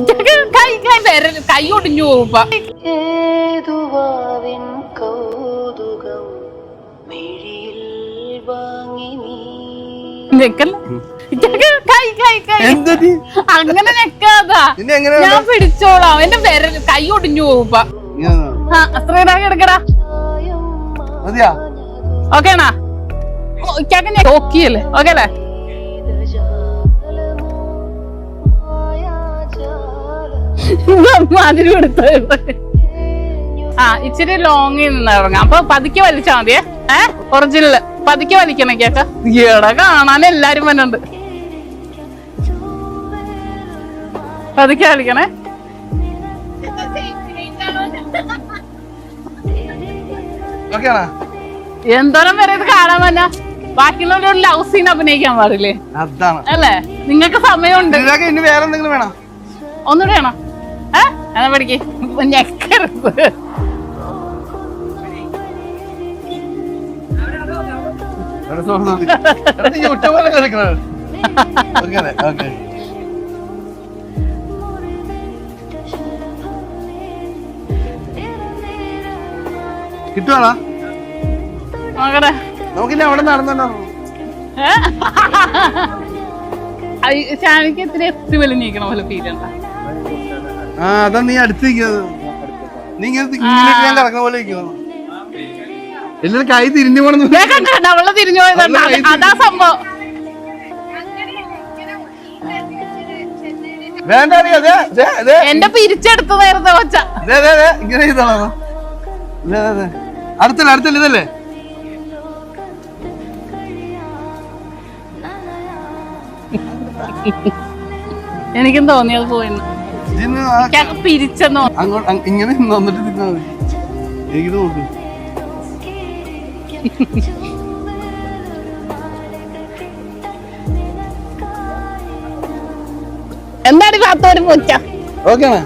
ഇതൊക്കെ കൈ കൈ വിരൽ കൈ ഒടിഞ്ഞു പോകുമ്പോ. ഏതുവാവിൻ കൗതുകം മിഴിയിൽ വാങ്ങി നീ. അങ്ങനെ നെക്കാതാ. ഞാൻ പിടിച്ചോളാം. എന്റെ വിരൽ കൈ ഒടിഞ്ഞു ഓക്കേണാ? ഇക്കാക്ക ഞാൻ നോക്കിയല്ലേ? ഓക്കെ അല്ലേ മാതിരി കൊടുത്തത് ആ ഇച്ചിരി ലോങ്ങിൽ നിന്ന് ഇറങ്ങാം. അപ്പൊ പതുക്കെ വലിച്ചാ മതിയേ ഏ? ഒറിജിനൽ പതുക്കെ വലിക്കണേ കേക്ക ഈടെ കാണാൻ എല്ലാരും വന്നുണ്ട് പതുക്കെ വലിക്കണേ. എന്തോരം വരെ ഇത് കാണാൻ വന്ന? ബാക്കിയുള്ളവരോട് ലവ് സീൻ അഭിനയിക്കാൻ പാടില്ലേ? അല്ലേ? നിങ്ങൾക്ക് സമയമുണ്ട്. ഒന്നുകൂടെ വേണോ? എന്നാ പഠിക്കേ. ഞെക്കരുത്. കിട്ടുവാണോ നോക്കട്ടെ അവിടെ നടന്നോ ശാനിക്ക് ഇത്തിരി എത്തി വലിഞ്ഞിരിക്കണ പോലെ ഫീൽ ഉണ്ടാ? ആ അതാ നീ അടുത്തിരിക്കുന്നത് നീ ഇങ്ങനെ ഇങ്ങനെ ഞാൻ കിടക്കുന്ന പോലെ ഇരിക്കുന്നു എല്ലാരും കൈ തിരിഞ്ഞു പോണെന്ന് അവൾ തിരിഞ്ഞു പോയതാണ് അതാ സംഭവം. വേണ്ട എന്റെ പിരിച്ചെടുത്തതായിരുന്നു ഇങ്ങനെ അടുത്തല്ല അടുത്തല്ല ഇതല്ലേ? എനിക്കും തോന്നിയത് പോയിന്ന്. ഞാൻ പിരിച്ചെന്നോ? അങ്ങോട്ട് ഇങ്ങനെ വന്നിട്ട് തിന്നാ മതി എനിക്കിത് നോക്ക് എന്താണ് കാത്തോര് പൊച്ച? ഓക്കെ ആണോ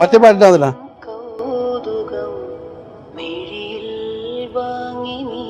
മറ്റേ പാട്ടിട്ട് അതിലാ? കൗതുകം വാങ്ങി നീ.